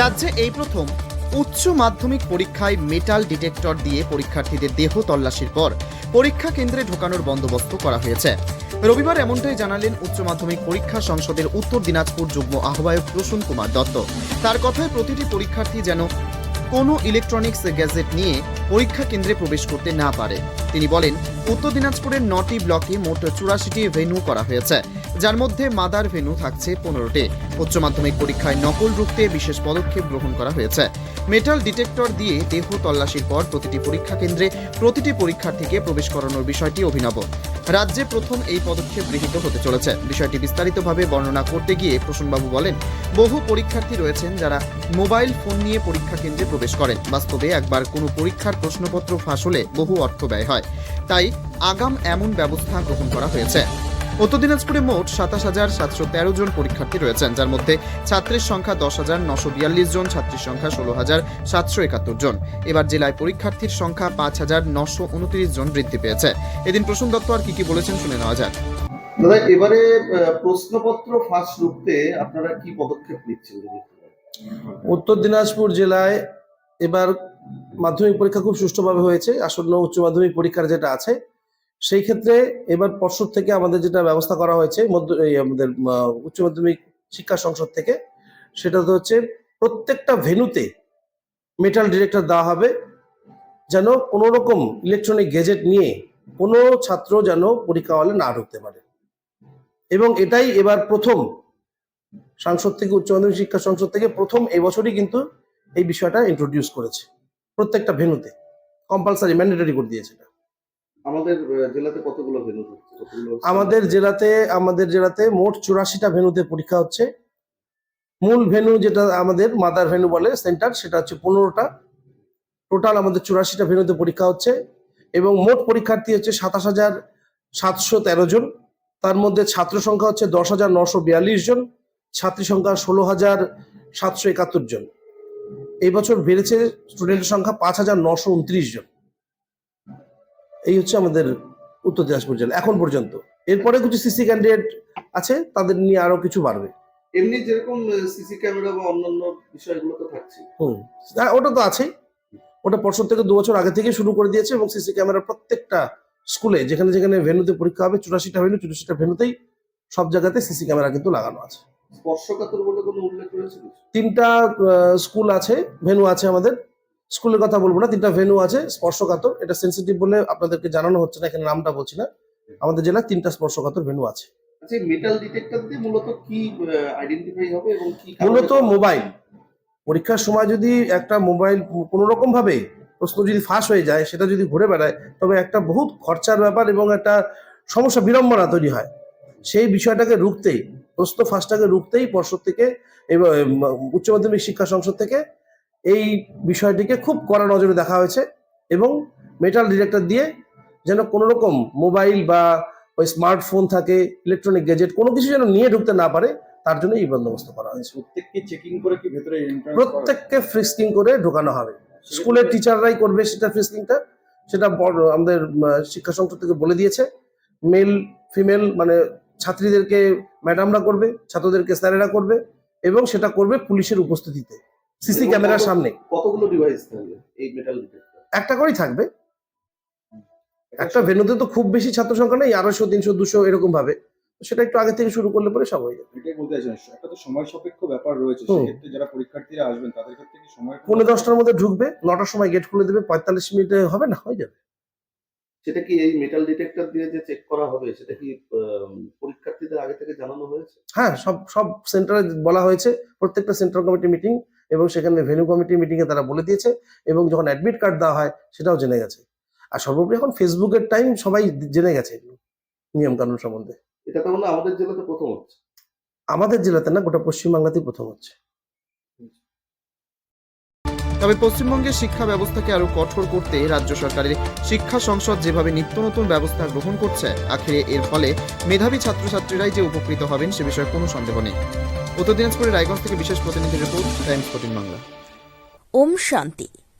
রাজ্যে এই প্রথম উচ্চ মাধ্যমিক পরীক্ষায় মেটাল ডিটেক্টর দিয়ে পরীক্ষার্থীদের দেহ তল্লাশির পর পরীক্ষা কেন্দ্রে ঢোকানোর বন্দোবস্ত করা হয়েছে। রবিবার এমনটাই জানালেন উচ্চ মাধ্যমিক পরীক্ষা সংসদের উত্তর দিনাজপুর যুগ্ম আহ্বায়ক প্রসূন কুমার দত্ত। তার কথায় প্রতিটি পরীক্ষার্থী যেন কোনো ইলেকট্রনিক্স গ্যাজেট নিয়ে পরীক্ষা কেন্দ্রে প্রবেশ করতে না পারে। তিনি বলেন, উত্তর দিনাজপুরের নটি ব্লকে মোট চুরাশিটি ভেন্যু করা হয়েছে, যার মধ্যে মাদার ভেন্যু থাকছে পনেরোটি। উচ্চ মাধ্যমিক পরীক্ষায় নকল রুখতে বিশেষ পদক্ষেপ গ্রহণ করা হয়েছে। মেটাল ডিটেক্টর দিয়ে দেহ তল্লাশির পর প্রতিটি পরীক্ষা কেন্দ্রে প্রতিটি পরীক্ষার্থীকে প্রবেশ করানোর বিষয়টি অভিনব। রাজ্যে প্রথম এই পদক্ষেপ গৃহীত হতে চলেছে। বিষয়টি বিস্তারিতভাবে বর্ণনা করতে গিয়ে প্রসূনবাবু বলেন, বহু পরীক্ষার্থী রয়েছেন যারা মোবাইল ফোন নিয়ে পরীক্ষা কেন্দ্রে প্রবেশ করেন। বাস্তবে একবার কোনো পরীক্ষার প্রশ্নপত্র ফাঁস হলে বহু অর্থ ব্যয় হয়। তাই আগাম এমন ব্যবস্থা গ্রহণ করা হয়েছে। উত্তর দিনাজপুরে মোট সাতাশ হাজার সাতশো তেরো জন পরীক্ষার্থী রয়েছেন যার মধ্যে ছাত্রের সংখ্যা দশ হাজার নশো বিয়াল্লিশ জন ছাত্রীর সংখ্যা ষোলো হাজার সাতশো একাত্তর জন। এবার জেলায় পরীক্ষার্থীর সংখ্যা পাঁচ হাজার নশো উনত্রিশ জন বৃদ্ধি পেয়েছে। এদিন প্রসূন দত্ত আর কি কি বলেছেন শুনে নেওয়া যাক। দাদা এবারে প্রশ্নপত্র ফাঁস রুখতে আপনারা কি পদক্ষেপ নিচ্ছেন? উত্তর দিনাজপুর জেলায় এবার মাধ্যমিক পরীক্ষা খুব সুষ্ঠুভাবে হয়েছে, আসন্ন উচ্চ মাধ্যমিক পরীক্ষার যেটা আছে, সেই ক্ষেত্রে এবার পর্ষদ থেকে আমাদের যেটা ব্যবস্থা করা হয়েছে আমাদের উচ্চ মাধ্যমিক শিক্ষা সংসদ থেকে, সেটা তো হচ্ছে প্রত্যেকটা ভেনুতে মেটাল ডিরেক্টর দেওয়া হবে, যেন কোনো রকম ইলেকট্রনিক গেজেট নিয়ে কোনো ছাত্র যেন পরীক্ষা হলে না ঢুকতে পারে। এবং এটাই এবার প্রথম সংসদ থেকে, উচ্চ মাধ্যমিক শিক্ষা সংসদ থেকে প্রথম এবছরই কিন্তু এই বিষয়টা ইন্ট্রোডিউস করেছে। প্রত্যেকটা ভেনুতে কম্পালসারি ম্যান্ডেটরি করে দিয়েছে এটা। আমাদের জেলাতে কতগুলো ভেনু আমাদের জেলাতে আমাদের জেলাতে মোট চুরাশিটা ভেনুতে পরীক্ষা হচ্ছে। মূল ভেনু যেটা আমাদের মাদার ভেনু বলে সেন্টার সেটা হচ্ছে পনেরোটা। টোটাল আমাদের চুরাশিটা ভেনুতে পরীক্ষা হচ্ছে এবং মোট পরীক্ষার্থী হচ্ছে সাতাশ হাজার সাতশো তেরো জন। তার মধ্যে ছাত্র সংখ্যা হচ্ছে দশ হাজার নশো বিয়াল্লিশ জন ছাত্রী সংখ্যা ষোলো হাজার সাতশো একাত্তর জন। এই বছর বেড়েছে স্টুডেন্টের সংখ্যা পাঁচ হাজার নশো উনত্রিশ জন। এই হচ্ছে আমাদের উত্তর দিনাজপুর জেলা এখন পর্যন্ত। এরপরে কিছু সিসি ক্যান্ডিডেট আছে তাদের নিয়ে আরও কিছু বাড়বে। এমনি যেরকম সিসি ক্যামেরা বা অন্যান্য বিষয়গুলো তো থাকছে। হুম হ্যাঁ, ওটা তো আছেই। ওটা পর্ষদ থেকে দু বছর আগে থেকে শুরু করে দিয়েছে এবং সিসি ক্যামেরা প্রত্যেকটা স্কুলে যেখানে যেখানে ভেনুতে পরীক্ষা হবে চুরাশিটা ভেনু চুরাশিটা ভেনুতেই সব জায়গাতে সিসি ক্যামেরা কিন্তু লাগানো আছে। স্পর্শকাতর বলে কোনো উল্লেখ রয়েছে তিনটা স্কুল আছে ভেনু আছে আমাদের। স্কুলের কথা বলব না তিনটা ভেনু আছে স্পর্শকাতর। এটা সেন্সিটিভ বলে আপনাদেরকে জানানো হচ্ছে না এখানে নামটা বলছি না। আমাদের জেলায় তিনটা স্পর্শকাতর ভেনু আছে। আচ্ছা মেটাল ডিটেক্টর দিয়ে মূলত কি আইডেন্টিফাই হবে এবং কি মূলত মোবাইল পরীক্ষার সময় যদি একটা মোবাইল কোনো রকম ভাবে প্রশ্ন যদি ফাঁস হয়ে যায় সেটা যদি ঘুরে বেড়ায় তবে একটা বহুত খরচার ব্যাপার এবং একটা সমস্যা বিড়ম্বনা তৈরি হয়। সেই বিষয়টাকে রুখতেই প্রশ্ন ফাঁসটাকে রুখতেই পর্ষদ থেকে উচ্চ মাধ্যমিক শিক্ষা সংসদ থেকে এই বিষয়টিকে খুব কড়া নজরে দেখা হয়েছে এবং মেটাল ডিটেক্টর দিয়ে যেন কোনো রকম মোবাইল বা ওই স্মার্টফোন থাকে ইলেকট্রনিক গ্যাজেট কোনো কিছু যেন নিয়ে ঢুকতে না পারে তার জন্য এই বন্দোবস্ত করা হয়েছে। প্রত্যেককে চেকিং করে কি ভেতরে প্রত্যেককে ফ্রিস্কিং করে ঢোকানো হবে। স্কুলের টিচাররাই করবে সেটা ফ্রিস্কিংটা সেটা আমাদের শিক্ষা সংসদ থেকে বলে দিয়েছে। মেল ফিমেল মানে ছাত্রীদেরকে ম্যাডামরা করবে ছাত্রদেরকে স্যারেরা করবে এবং সেটা করবে পুলিশের উপস্থিতিতে। সিসি ক্যামেরার সামনে। কতগুলো ডিভাইস থাকবে এই মেটাল ডিটেক্টর একটা করেই থাকবে। একটা ভেনুতে তো খুব বেশি ছাত্র সংখ্যা নেই আড়াইশো তিনশো দুশো এরকম ভাবে সেটা একটু আগে থেকে শুরু করলে পরে সব হয়ে যাবে। এটাই বলতে চাইছি একটা তো সময় সাপেক্ষ ব্যাপার রয়েছে। সেক্ষেত্রে যারা পরীক্ষার্থীরা আসবেন তাদের ক্ষেত্রে সময় পৌনে দশটার মধ্যে ঢুকবে নটার সময় গেট খুলে দেবে পঁয়তাল্লিশ মিনিটে হবে না হয়ে যাবে। সেটা কি এই মেটাল ডিটেক্টর দিয়ে যে চেক করা হবে সেটা কি পরীক্ষার্থীদের আগে থেকে জানানো হয়েছে? হ্যাঁ সব সব সেন্টারে বলা হয়েছে। প্রত্যেকটা সেন্ট্রাল কমিটি মিটিং এবং সেখানে ভেনু কমিটি মিটিং এ তারা বলে দিয়েছে এবং যখন অ্যাডমিট কার্ড দেওয়া হয় সেটাও জেনে গেছে। আর সর্বোপরি এখন ফেসবুকের টাইম সবাই জেনে গেছে নিয়ম কানুন সম্বন্ধে। এটা তো মানে আমাদের জেলাতে প্রথম হচ্ছে? আমাদের জেলাতে না গোটা পশ্চিমবাংলাতেই প্রথম হচ্ছে। তবে পশ্চিমবঙ্গের শিক্ষা ব্যবস্থাকে আরও কঠোর করতে রাজ্য সরকারের শিক্ষা সংসদ যেভাবে নিত্য নতুন ব্যবস্থা গ্রহণ করছে, আখেরে এর ফলে মেধাবী ছাত্রছাত্রীরাই যে উপকৃত হবেন সে বিষয়ে কোনো সন্দেহ নেই। উত্তর দিনাজপুরের রায়গঞ্জ থেকে বিশেষ প্রতিনিধি রিপোর্ট টাইমস ফোর্টিন বাংলা। ওম শান্তি।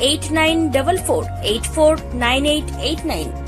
8944 849889